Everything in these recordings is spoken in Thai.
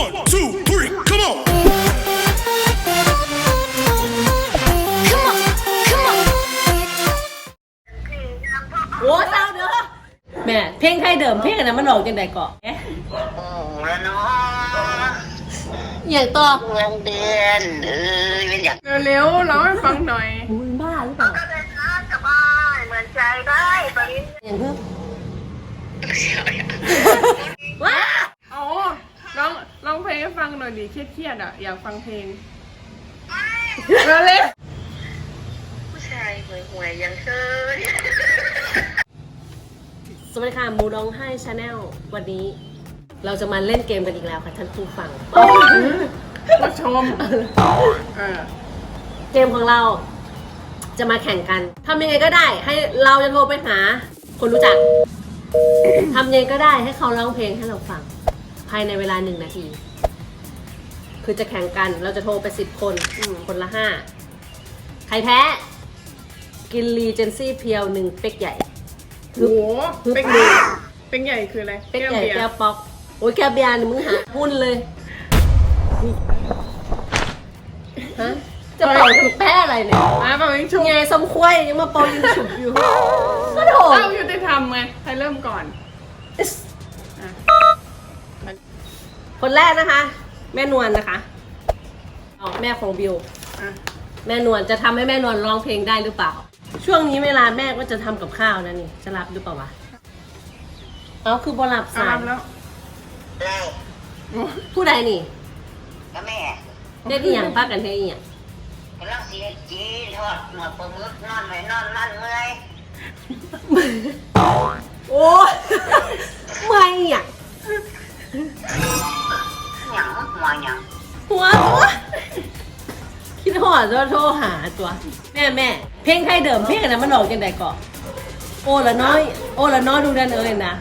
One, two, three, come on. Come on, come on. โอ้เศร้าเด้อแม่เพลงไทยเดิมเพลงอันนั้นมันออกจังไดเกาะเอ๊ะโอ้ละเนาะอย่างต่อเงินเดือนเอ้ยเป็นอย่างเร็วๆร้องให้ฟังหน่อย มึงบ้าหรือเปล่าก็ได้นะสบายเหมือนใจได้ตอนนี้อย่างเพิ่มว้า อ๋อร้องร้องเพลงให้ฟังหน่อยดิเครียดๆอะ อยากฟังเพลงเร็วเลยผู้ชายห่วยห่วยๆยังเคยสวัสดีค่ะมูดองไห้ชาแนลวันนี้ เราจะมาเล่นเกมกันอีกแล้วค่ะท่านผู้ฟังผู้ชมเออเกมของเราจะมาแข่งกันทำยังไงก็ได้ ให้เราจะโทรไปหา คนรู้จักทำยังไงก็ได้ให้เขาร้องเพลงให้เราฟัง ภายในเวลาหนึ่งนาที คือจะแข่งกันเราจะโทรไปสิบคนอืมคนละห้าใครแพ้ กินรีเจนซี่เพียวหนึ่งเป๊กใหญ่โหฮึบเป็นเลยเป็นใหญ่คืออะไรเป๊กแก้วใหญ่เบียร์แก้วป๊อก โอ้ยแก้วเบียร์นี่มึงหาหุ้นเลยฮะจะเป่าคือแพ้อะไรเนี่ยอะฟังเพลงชุบไงสมควายยังมาเป่ายิงฉุบอยู่ก็โถเต้ายุติธรรมไงใครเริ่มก่อนอะคนแรกนะคะ แม่นวลนะคะอ๋อแม่ของบิวอะแม่นวลจะทำให้แม่นวลร้องเพลงได้หรือเปล่า ช่วงนี้เวลาแม่ก็จะทำกับข้าวนะนี่จะรับหรือเปล่าวะเอาคือบอลับเอาสายรำแล้วเราโอ้ผู้ใดนี่แล้วแม่เด็ดอีหยังป้ากันเฮ็ดอีหยังกำลังสีจีทอดหนวดปลาหมึกนอนไว้นอนนั่นเมื่อยโอ้ยเมื่อยอีหยังห ยังหัวหยังหัวตัวคิดหอดจะโทรหาตัว แม่แม่เพลงไทยเดิมเพลงอันนั้นมันออกจังไดเกาะโอ้ละน้อย โอ้ละน้อยดูดันเอ้ยนะ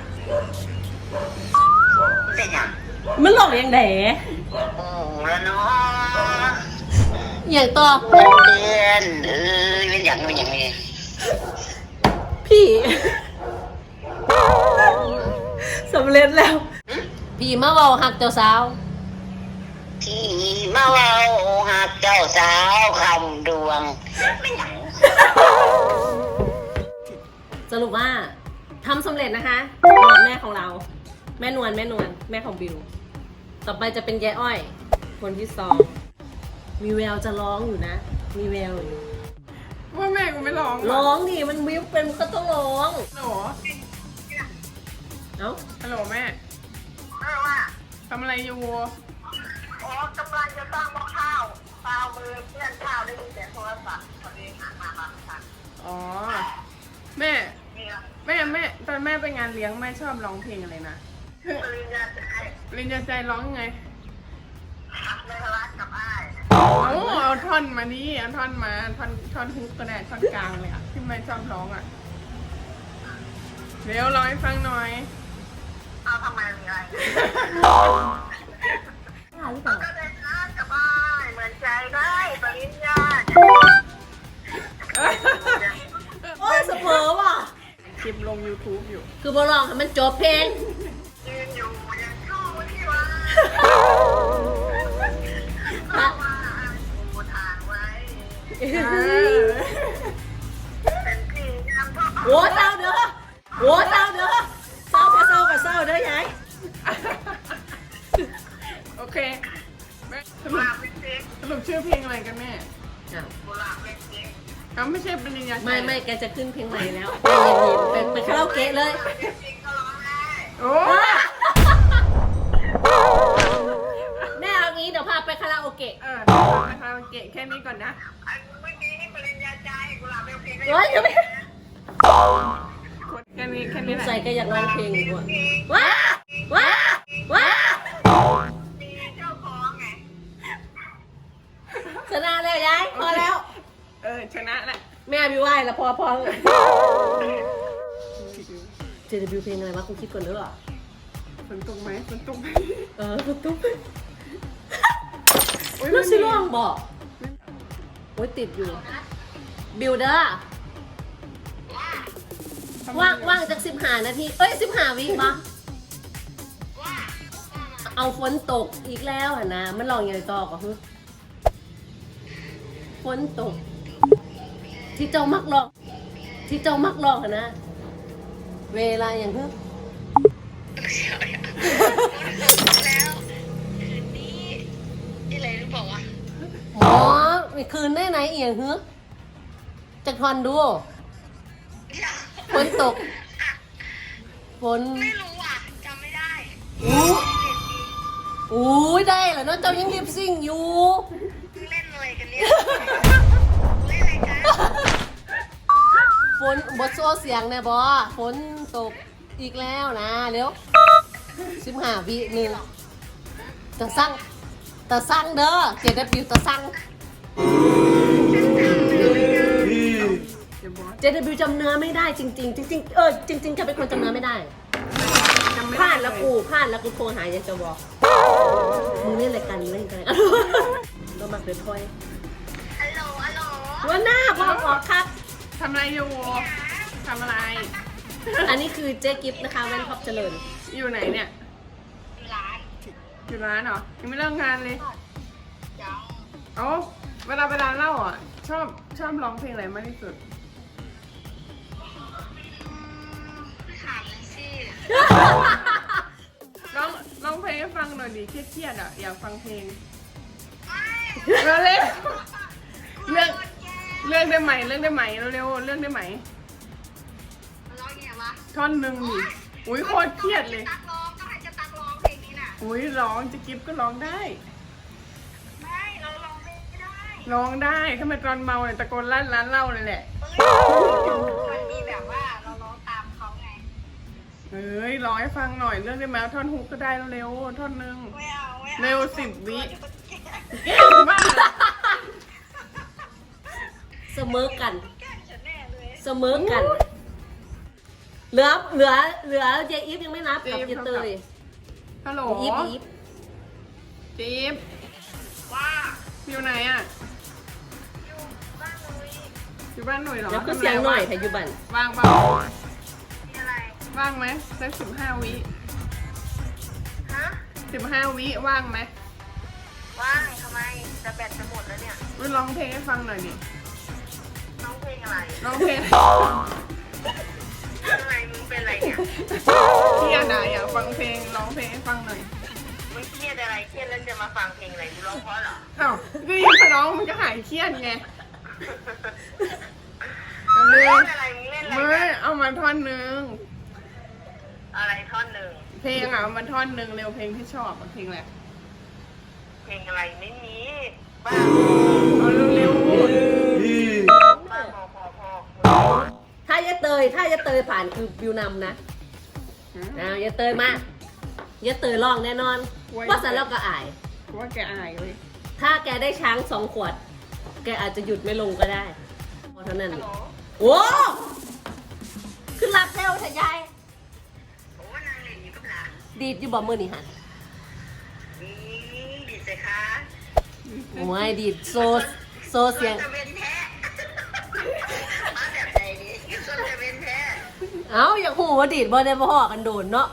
เป็นหยังมันหลอกยังไงโอ้ละเนาะอย่างต่อเงินเดือนเอ้ยเป็นอย่างเป็นอย่างนี้พี่ สำเร็จแล้ว พี่มาเบาหักเจ้าสาว ที่มาเว้าหักเจ้าสาวคำดวงเป็นหยังสรุปว่าทำสำเร็จนะคะสำหรับแม่ของเรา แม่นวลแม่นวลแม่ของบิว ต่อไปจะเป็นยายอ้อย คนที่สองมีแววจะร้องอยู่นะ มีแววอยู่ว่าแม่กูไม่ร้องร้องดิมันวิวเป็นก็ต้องร้อง ฮัลโหลเอ้าฮัลโหลแม่เออว่าทำอะไรอยู่ อ๋อกำลังจะตั้งหม้อข้าวเปล่ามือเพื่อนข้าวได้ยินเสียงโทรศัพท์พอดีหามาบ้างค่ะอ๋อ แม่ เนี่ยแม่แม่ตอนแม่ไปงานเลี้ยงแม่ชอบร้องเพลงอะไรนะปริญญาใจปริญญาใจร้องยังไงหักในร้านกับอ้ายเอาเอาท่อนมานี่เอาท่อนมาท่อนท่อนฮุกก็ได้ท่อนกลางเลยอะที่แม่ชอบร้องอะเดี๋ยวร้องให้ฟังหน่อย เอาทำไมมีอะไรบ้า หรือเปล่าก็ได้นะกับอ้ายเหมือนใจได้ปริญญาโอ้ยสเปอร์ว่ะ คลิปลง YouTube อยู่ คือบอลองให้มันจบเพลง ค่นี้ก่อนนะอันเมื่อกี้นี่ปริญญาใจกุหลาบเล็กๆเฮ้ยจะไม่ แค่นี้แค่นี้แหละใส่ก็อยากร้องเพลงอยู่อะว้าว้าว้ามีเจ้าของไงชนะแล้วยายพอแล้ว เออชนะแหละแม่บิวไหวแล้วพอพอเจดบิวเพลงอะไรวะคุณคิดก่อนเด้อฝนตกไหมฝนตกไหมเออตุ๊บตุ๊บโอ้ยแล้วไม่สิมี ร้องบอกโอ้ยติดอยู่ บิวเด้อว่างว่างจากสิบห้านาที เอ้ยสิบห้าวิมาเอาเอาฝนตกอีกแล้วอะนะ มันลองอย่างไรต่อก็คือฝนตก ที่เจ้ามักลอง ที่เจ้ามักลองอะนะ เวลาอย่างคือแล้วคืนนี้อะไรหรือเปล่าวะอ๋อมี คืนได้ไหนเอียงฮึจะทอนดูฝนตกฝนไม่รู้อะจำไม่ได้อู้อู้ยได้แล้วเนาะเจ้ายังลิปซิงอยู่เล่นอะไรกันเนี่ยเล่นอะไรกันฝนบทโซเสียงเนี่ยบอฝนตกอีกแล้วนะเร็วสิบห้าวิหนึ่งตะสั่งตะสั่งเด้อเจดบิวตะสั่ง เดี๋ยวบอสเจดบิวจำเนื้อไม่ได้จริง ๆ จริงๆเออจริงๆจะเป็นคนจำเนื้อไม่ได้จำไม่พได้ลาดแล้วกูพลาดแล้วกูโทรหาอยากจะบอกมึงเล่นอะไรกันเล่นกันเรามาเปิดถ้อยฮัลโหลฮัลโหลว่าหน้าพอออกครับ ทำอะไรอยู่ทำอะไร อันนี้คือเจ๊กิฟต์นะคะแว่นท็อปเจริญอยู่ไหนเนี่ย อยู่ร้านอยู่ร้านเหรอ ยังไม่เลิกงานเลยยัง เอ้าเวลาเวลาเล่าอะ ชอบชอบร้องเพลงอะไรมากที่สุด ถามเลยสิร้องร้องเพลงให้ฟังหน่อยดิเครียดๆอะอยากฟังเพลงไม่เร็วๆเรื่องเรื่องได้ไหมเรื่องได้ไหมเร็วๆเรื่องได้ไหมร้องไงวะท่อนหนึ่งดิอุ้ยโคตรเครียดเลย ตักร้องก็ให้จะตักร้องเพลงนี้น่ะ อุ้ยร้องจะกิฟก็ร้องได้ ร้องได้ถ้ามันตอนเมาเนี่ยตะโกนลั่นร้านเหล้าเลยแหละเอ้ยมันมีแบบว่าเราร้องตามเขาไง เฮ้ยร้องให้ฟังหน่อยเรื่องได้ไหมท่อนฮุกก็ได้เร็วๆท่อนหนึ่งไม่เอาไม่เอาเร็วสิบวิแกล้งเก่งมากเลยเสมอกันฉันแน่เลยเสมอกัน เหลือ เหลือ เหลือเจอีฟยังไม่นับกับเจเตยฮัลโหลอีฟอีฟ จิ๊บว่าอยู่ไหนอะอยู่บ้านเลย อยู่บ้านหน่อยเหรอแล้วก็เสียงหน่อยค่ะอยูบันว่างเปล่ามีอะไรว่างไหมสักสิบห้าวิฮะสิบห้าวิว่างไหมว่างทำไมจะแบตจะหมดแล้วเนี่ยไปร้องเพลงให้ฟังหน่อยดิน้องเพลงอะไรร้องเพลงทำไมมึงเป็นอะไรเนี่ยเครียดอะอยากฟังเพลงร้องเพลงให้ฟังหน่อยมึงเครียดอะไรเครียดแล้วจะมาฟังเพลงอะไรกูร้องเพราะเหรออ้าวก็ยิ่งพอร้องมันก็หายเครียดไง เร็วเล่นอะไรมึงเล่นอะไรไม่กันเอามาท่อนหนึ่งอะไรท่อนหนึ่งเพลงอะเอามาท่อนหนึ่งเร็วเพลงที่ชอบอะเพลงอะไรเพลงอะไรไม่มีบ้าเอาเร็วบ้าพอพอพอถ้าเจเตยถ้าเจเตยผ่านคือบิวนำนะๆอ้าวเจเตยมาเจเตยร้องแน่นอนว่าสันเราก็อายว่าแกอายเลยถ้าแกได้ช้างสองขวด แกอาจจะหยุดไม่ลงก็ได้ พอเท่านั้นฮัลโหลโอ้ขึ้นรับเร็วเถอะยายโอ้นางเล่นอยู่กับหลานดีดอยู่บ่มือนี่หันอืมดีสิคะโอ้ยดีดโซโซเสียงจะเป็นแท้มาแบบไหนดีส้นจะเป็นแท้เอ้าอยากหูว่าดีดบ่ได้บ่ฮอกันโดนเนาะ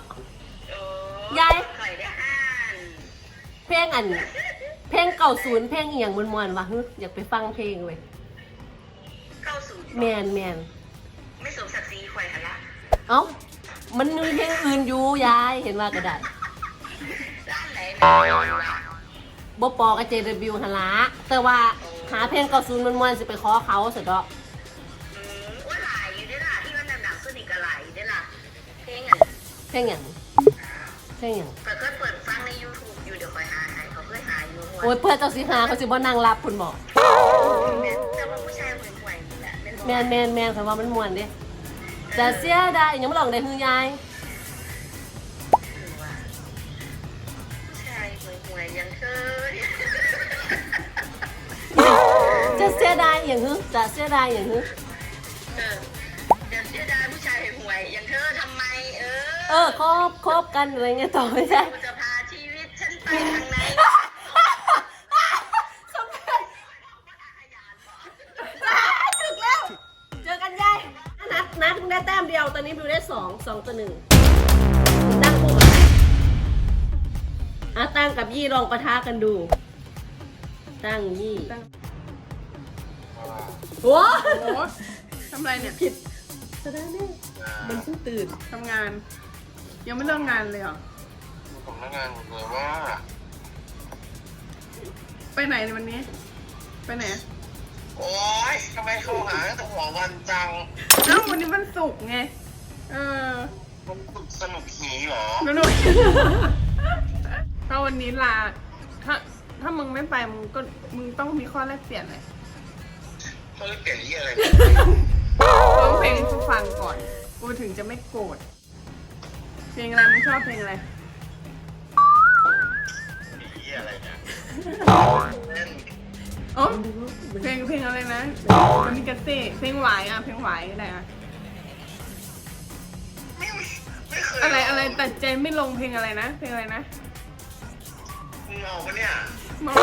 โอ้ยายไข่ได้ห้านเพลงอันเพ ลงเก่าศูนย์เพลงอีหยังมวนๆวะฮึอยากไปฟังเพลงเว้ยเข้าสู่แมนแมนไม่สมศักดิ์ศรีข่อยหันละเอ้ามันมีเพลงอื่นอยู่ยายเห็นว่าก็ได้ร้านไหนนะบ่ปอกับ JW หนละแต่ว่าหาเพลงเก่าศูนย์มวนๆสิไปขอเขาสุดดอกอืมว่าหลายอยู่ด้วยล่ะที่มันหนักๆขึ้นอีกก็หลายอยู่ด้วยล่ะเพลงอะเพลงหยังเพลงหยังข่อยเคยเปิด โอ้ยเพื่อเจ้าสิหาเขาสิบ่นั่งรับคุณบอกแต่ว่าผู้ชายห่วยๆนี่แหละเป็นแมนแมนแมนคำว่ามันมวนเด้จะเสียดายยังไม่ลองได้ฮือยายผู้ชายห่วยๆยังเคยจะเสียดายอย่างฮึจะเสียดายอย่างฮึเออเดี๋ยวเสียดายผู้ชายห่วยๆอย่างเธอทำไม เออ เออคบคบกันอะไรเงี้ยต่อไม่ใช่ กูจะพาชีวิตฉันไปทางไหน ได้แต้มเดียว ตอนนี้บิวได้สองสองต่อหนึ่งดังปุ๊บอะอะตั้งกับยี่ลองปะทะกันดู ตั้งยี่ตั้งโอ้โอ้ทำไรเนี่ยผิดแสดงเนี่ยมันเพิ่งตื่นทำงาน ยังไม่เลิกงานเลยเหรอผมนักงานเลยว่า ไปไหนในวันนี้ ไปไหน โอ๊ยทำไมโทรหาตั้งแต่หัววันจังเอ้าวันนี้มันสุกร์ไง เออมันสุกสนุกหีเหรอ แล้วหนู ถ้าวันนี้ลา ถ้า ถ้ามึงไม่ไป มึงก็ มึงต้องมีข้อแลกเปลี่ยนเลยเขาเรียกเปลี่ยนยี่อะไรร้องเพลงให้กูฟังก่อน กูถึงจะไม่โกรธ เพลงอะไร มึงชอบเพลงอะไร ยี่อะไรเนี่ยอ๋อ เพลงเพลงอะไรนะมันมีกระเต้เพลงหวายอะเพลงหวายอะไรอะไม่ไม่เคยอะไรอะไรตัดใจไม่ลงเพลงอะไรนะ เพลงอะไรนะมึงเอาปะเนี่ยมอง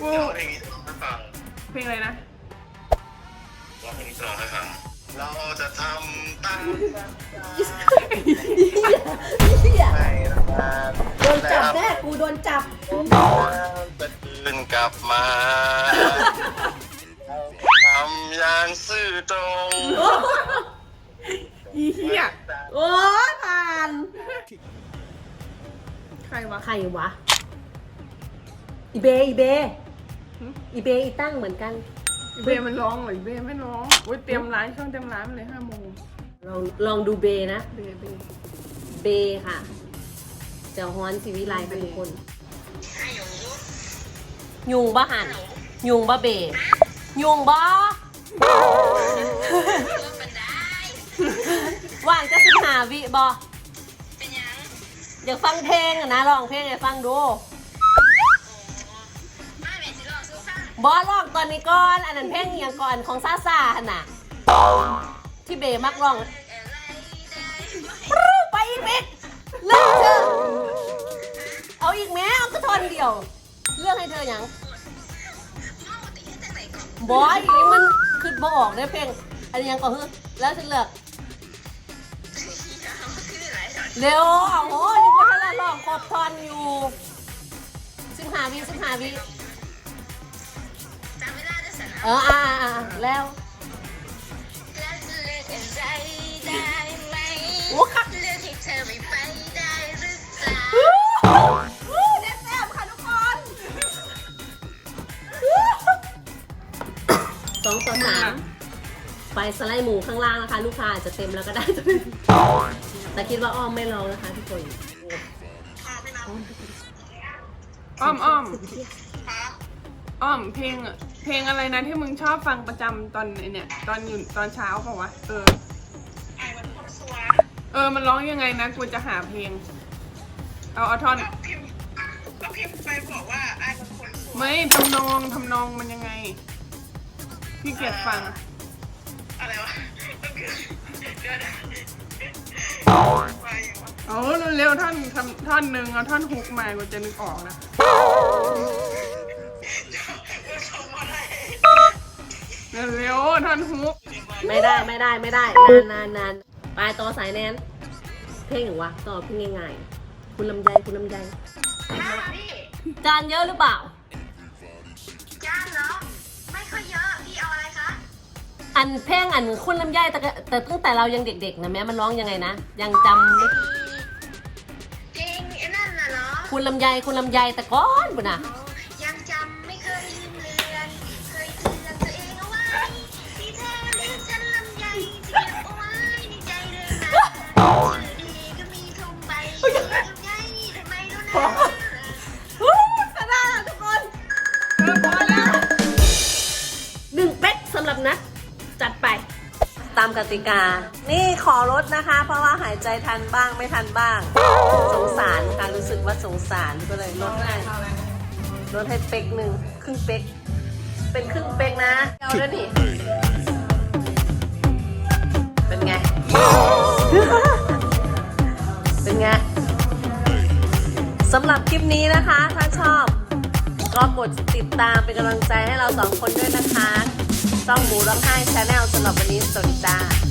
กูเดี๋ยวเพลงนี้จะฟังเพลงอะไรนะ ร้องเพลงนี้จะร้องให้ฟังเราจะทำตั้งเหี้ยให้นานโดนจับแน่กูโดนจับจะตื่นก ลับมาทำอย่างซื่อตรงอีเหี้ยโอ้ยผ่าน ใครวะ ใครวะ อีเบอีเบอีเบอีตั้งเหมือนกัน อีเบมันร้องเหรออีเบไม่ร้องอุ้ยเตรียมร้านช่วงเตรียมร้านเลยห้าโมงลองลองดูเบนะ เบเบเบค่ะ เจ้าฮ้อนชีวิไลค่ะทุกคน ยุงบ่หันยุงบ่เบยุงบ่ว่างจะสิหาวิบ่อยาฟังเพลงนะลองเพลงให้ฟังดูบอลองตอนนี้ก่อน อันนั้นเพลงอย่างก่อนของซาซาหน่ะ ที่เบมักร้องไปอีกเม็ดเลิกเอเอาอีกแม้เอากระทอนเดียว เลือกให้เธออย่างบอยอย่างนี้มันขึ้นมาออกได้เพลงอันนี้ยังก็คือแล้วฉันเลือกเร็วโอ้โหยังไม่ทันละลองครบทอนอยู่สิบห้าวิสิบห้าวิเอออ่าอ่าอ่าแล้วโอ้ค่ะอู้ ต่อสามไปสไลด์หมูข้างล่างนะคะ ลูกค้าอาจจะเต็มแล้วก็ได้ แต่คิดว่าอ้อมไม่ลองนะคะทุกคนอ้อมอ้อมอ้อมเพลงอะเพลงอะไรนะที่มึงชอบฟังประจำตอนไอ้เนี่ย ตอนอยู่ตอนเช้าเปล่าวะเออไอ้วันคนสัวเออมันร้องยังไงนะกูจะหาเพลง เอาเอาท่อน ก็พิมพ์ก็พิมพ์ไปบอกว่าไอ้วันคนสัวไม่ทำนองทำนองมันยังไง พี่เกียรฟัง อะไรวะก็คือเดี๋ยวนะไปอย่างวะเอาเร็วๆท่อนทำท่อนหนึ่งเอาท่อนฮุกมากูจะนึกออกนะก็ชมอะไรเร็วๆท่อนฮุก ไม่ได้ไม่ได้ไม่ได้นานนานนานไปต่อสายแนนเพลงหรือวะต่อเพลงง่ายๆคุณลำไยคุณลำไยค่ะพี่จานเยอะหรือเปล่า อันเพลงอันคุณลำไยแต่ก็แต่ตั้งแต่เรายังเด็กๆนะแม่มันร้องยังไงนะ ยังจำไม่เพลงไอ้นั่นน่ะเนาะคุณลำไยคุณลำไยแต่ก้อนปุ่นนะยัง กติกา นี่ขอลดนะคะ เพราะว่าหายใจทันบ้างไม่ทันบ้าง สงสารค่ะรู้สึกว่าสงสารก็เลยลดให้ลดให้เป๊กหนึ่งครึ่งเป๊ก เป็นครึ่งเป๊กนะเอาด้วยนี่เป็นไง เป็นไงสำหรับคลิปนี้นะคะ ถ้าชอบก็กดติดตามเป็นกำลังใจให้เราสองคนด้วยนะคะ ช่องหมูร้องไห้ชาแนลสำหรับวันนี้สวัสดีจ้า